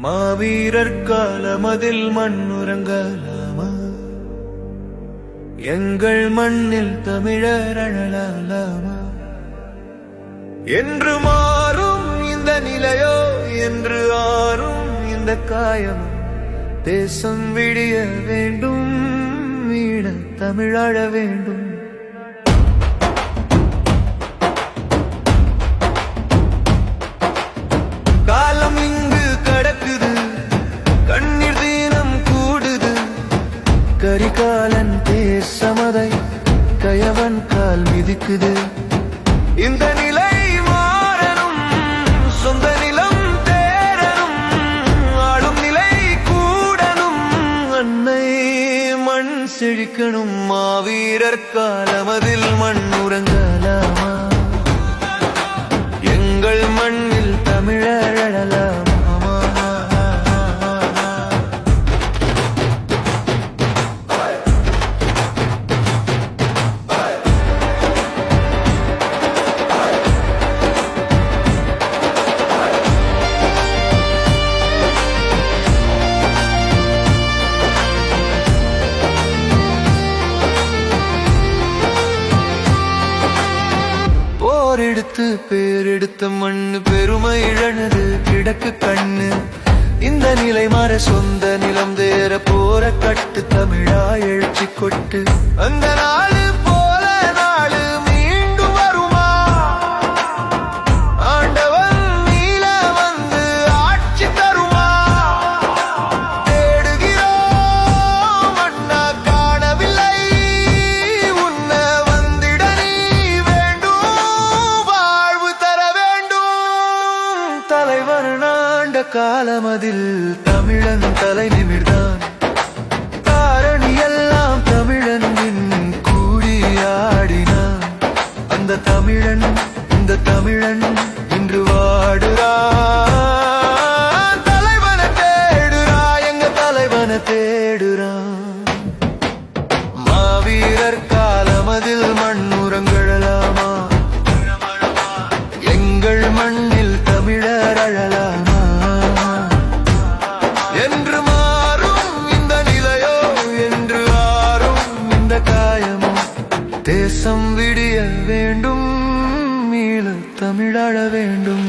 மாவீரர் காலமதில் மண்ணுறங்கலாமா? எங்கள் மண்ணில் தமிழர் அழலாமா என்று மாறும் இந்த நிலையோ என்று ஆறும் இந்த காயம். தேசம் விடிய வேண்டும் வீட தமிழாழ வேண்டும். கரிகாலன் தேசமதை கயவன் கால் மிதிக்குது. இந்த நிலை மாறனும் சொந்த நிலம் தேரனும் ஆளும் நிலை கூடனும் அன்னை மண் செழிக்கணும் மாவீரர் காலமதில் மண் உறங்கலாமா? எங்கள் மண்ணில் தமிழழலாம் எடுத்து பேரெடுத்த மண்ணு பெருமை இழனது கிடக்கு கண்ணு. இந்த நிலை மாற சொந்த நிலம் தேர போற கட்டு தமிழா எழுச்சி கொட்டு. அந்த நாள் தலைவர் நாண்ட காலமதில் தமிழன் தலை நிமிர்தான் காரணி எல்லாம் தமிழன் கூடியாடினான் அந்த தமிழன் இந்த தமிழன் இன்று வாடுறான். தலைவனை தேடுறா எங்க தலைவனை தேடுறான் தமிழர் அழலாமா? என்று மாறும் இந்த நிலையோ என்று ஆறும் இந்த காயமோ. தேசம் விடிய வேண்டும் மீள தமிழழ வேண்டும்.